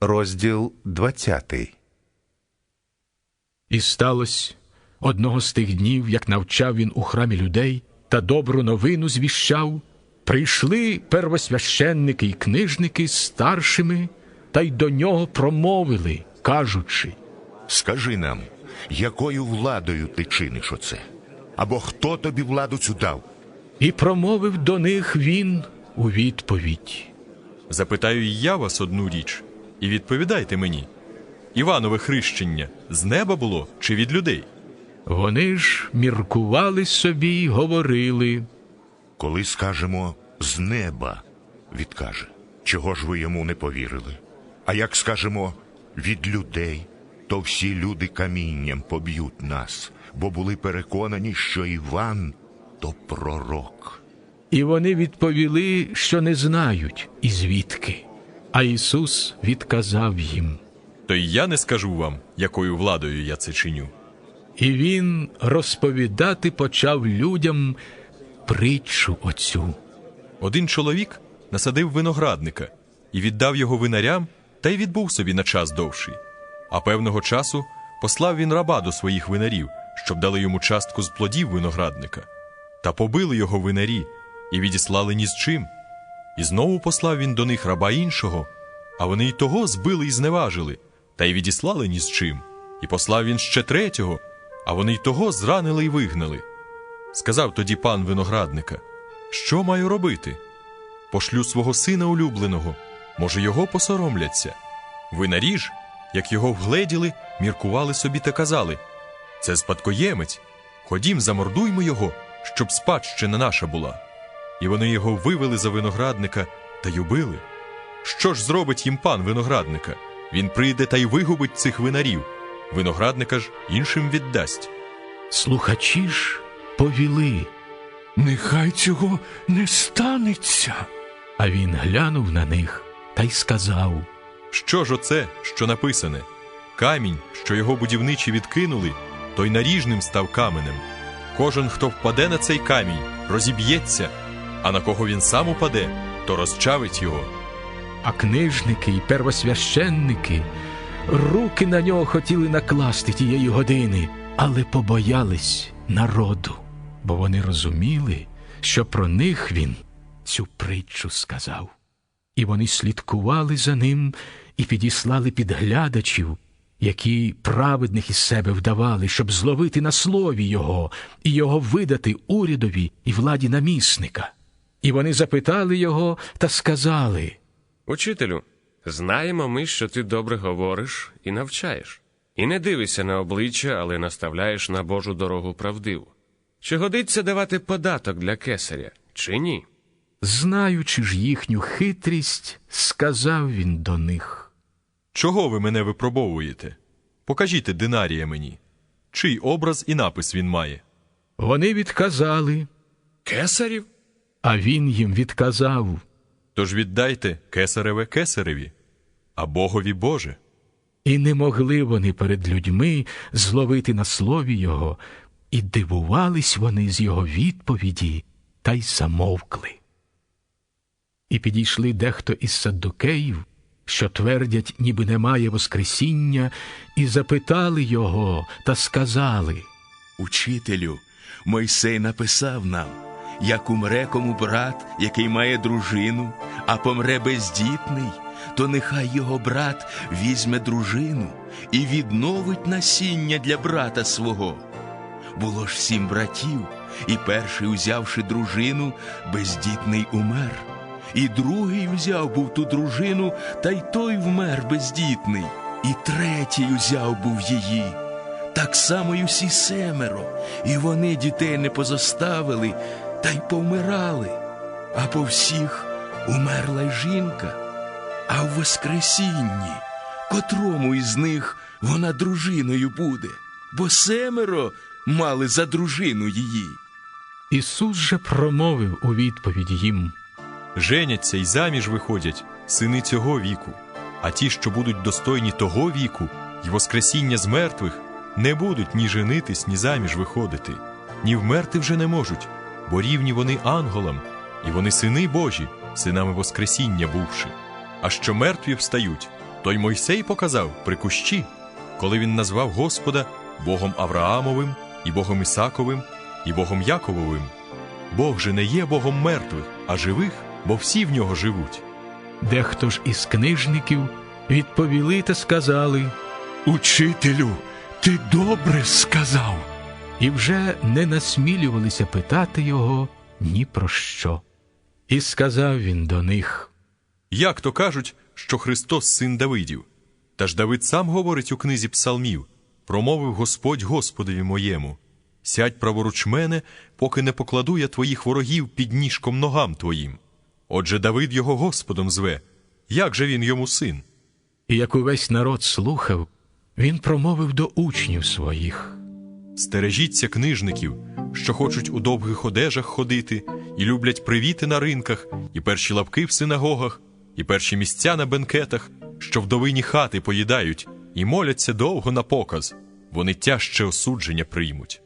розділ 20. І сталося одного з тих днів, як навчав він у храмі людей та добру новину звіщав, прийшли первосвященники й книжники з старшими, та й до нього промовили, кажучи. Скажи нам, якою владою ти чиниш оце? Або хто тобі владу цю дав? І промовив до них він у відповідь. Запитаю й я вас одну річ, і відповідайте мені. Іванове хрещення з неба було чи від людей? Вони ж міркували собі й говорили. Коли скажемо з неба, відкаже, чого ж ви йому не повірили? А як скажемо від людей, то всі люди камінням поб'ють нас, бо були переконані, що Іван то пророк. І вони відповіли, що не знають, і звідки. А Ісус відказав їм. То й я не скажу вам, якою владою я це чиню. І він розповідати почав людям притчу оцю. Один чоловік насадив виноградника і віддав його винарям, та й відбув собі на час довший. А певного часу послав він раба до своїх винарів, щоб дали йому частку з плодів виноградника. Та побили його винарі і відіслали ні з чим. І знову послав він до них раба іншого, а вони й того збили і зневажили, та й відіслали ні з чим. І послав він ще третього, а вони й того зранили й вигнали. Сказав тоді пан виноградника: Що маю робити? Пошлю свого сина улюбленого, може, його посоромляться. Винарі ж, як його вгледіли, міркували собі та казали: Це спадкоємець, ходім, замордуймо його, щоб спадщина наша була. І вони його вивели за виноградника та й убили. Що ж зробить їм пан виноградника? Він прийде та й вигубить цих винарів. Виноградника ж іншим віддасть. Слухачі ж повіли, Нехай цього не станеться. а він глянув на них та й сказав. Що ж оце, що написане? Камінь, що його будівничі відкинули, той наріжним став каменем. Кожен, хто впаде на цей камінь, розіб'ється, а на кого він сам упаде, то розчавить його. А книжники й первосвященники руки на нього хотіли накласти тієї години, але побоялись народу, бо вони розуміли, що про них він цю притчу сказав. І вони слідкували за ним і підіслали підглядачів, які праведних із себе вдавали, щоб зловити на слові його і його видати урядові і владі намісника. І вони запитали його та сказали. Учителю, знаємо ми, що ти добре говориш і навчаєш, і не дивишся на обличчя, але наставляєш на Божу дорогу правдиву. Чи годиться давати податок для кесаря, чи ні? Знаючи ж їхню хитрість, сказав він до них. Чого ви мене випробовуєте? Покажіть динарія мені. Чий образ і напис він має? Вони відказали, Кесарів? А він їм відказав. Тож віддайте кесареве кесареві, а Богові Боже. І не могли вони перед людьми зловити на слові його, і дивувались вони з його відповіді, та й замовкли. І підійшли дехто із саддукеїв, що твердять, ніби немає Воскресіння, і запитали його та сказали. Учителю, Мойсей написав нам, як умре кому брат, який має дружину, а помре бездітний, то нехай його брат візьме дружину і відновить насіння для брата свого. Було ж сім братів, і перший, узявши дружину, бездітний умер. І другий взяв був ту дружину, та й той вмер бездітний, і третій узяв був її. Так само й усі семеро, і вони дітей не позоставили, та й повмирали. А по всіх умерла й жінка. А в Воскресінні, котрому із них вона дружиною буде, бо семеро мали за дружину її. Ісус же промовив у відповідь їм. Женяться й заміж виходять сини цього віку, а ті, що будуть достойні того віку, й воскресіння з мертвих, не будуть ні женитись, ні заміж виходити, ні вмерти вже не можуть, бо рівні вони ангелам, і вони сини Божі, синами Воскресіння бувши. А що мертві встають, То й Мойсей показав при кущі, коли він назвав Господа Богом Авраамовим, і Богом Ісаковим, і Богом Якововим. Бог же не є Богом мертвих, а живих, бо всі в нього живуть. Дехто ж із книжників відповіли та сказали Учителю, ти добре сказав. І вже не насмілювалися питати його ні про що. І сказав він до них Як то кажуть, що Христос син Давидів? Та ж Давид сам говорить у книзі псалмів промовив Господь Господові моєму. Сядь праворуч мене, поки не покладу я твоїх ворогів під ніжком ногам твоїм. Отже, Давид його Господом зве. Як же він йому син? І як увесь народ слухав, він промовив до учнів своїх. Стережіться книжників, що хочуть у довгих одежах ходити, і люблять привіти на ринках, і перші лапки в синагогах, і перші місця на бенкетах, що вдовині хати поїдають, і моляться довго на показ. Вони тяжче осудження приймуть.